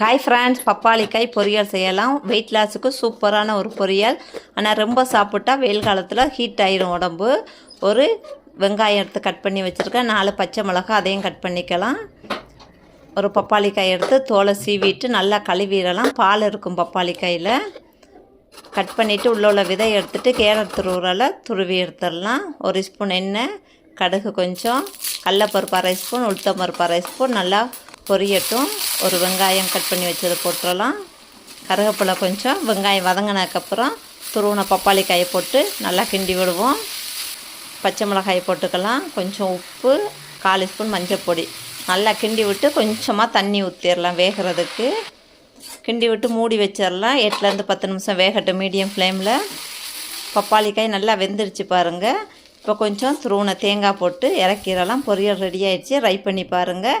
காய் ஃப்ரான்ஸ் பப்பாளிக்காய் பொரியல் செய்யலாம். வெயிட் லாஸுக்கு சூப்பரான ஒரு பொரியல். ஆனால் ரொம்ப சாப்பிட்டா வெயில் காலத்தில் ஹீட் ஆயிரும் உடம்பு. ஒரு வெங்காயம் எடுத்து கட் பண்ணி வச்சுருக்கேன். நாலு பச்சை மிளகா அதையும் கட் பண்ணிக்கலாம். ஒரு பப்பாளிக்காய் எடுத்து தோலை சீவிட்டு நல்லா கழுவிடலாம். பால் இருக்கும் பப்பாளிக்காயில். கட் பண்ணிவிட்டு உள்ள உள்ள விதை எடுத்துகிட்டு கேரட் துருவுறல துருவி எடுத்துடலாம். ஒரு ஸ்பூன் எண்ணெய் கடுகு கொஞ்சம் கடலப்பருப்பு அரை ஸ்பூன் உளுத்தம்பருப்பு அரை ஸ்பூன் நல்லா பொரியட்டும். ஒரு வெங்காயம் கட் பண்ணி வச்சதை போட்டுடலாம் கருவேப்பிலை கொஞ்சம் வெங்காயம் வதங்கினதுக்கப்புறம் துருவின பப்பாளி காயை போட்டு நல்லா கிண்டி விடுவோம். பச்சை மிளகாய் போட்டுக்கலாம். கொஞ்சம் உப்பு காலு ஸ்பூன் மஞ்சள் பொடி. நல்லா கிண்டி விட்டு கொஞ்சமாக தண்ணி ஊற்றிடலாம் வேகிறதுக்கு. கிண்டி விட்டு மூடி வச்சிடலாம் எட்டுலேருந்து பத்து நிமிஷம் வேகட்டும் மீடியம் ஃப்ளேமில். பப்பாளி காய் நல்லா வெந்துருச்சு பாருங்கள் இப்போ கொஞ்சம் துருவனை தேங்காய் போட்டு இறக்கிடலாம். பொரியல் ரெடி ஆயிடுச்சு. ரை பண்ணி பாருங்கள்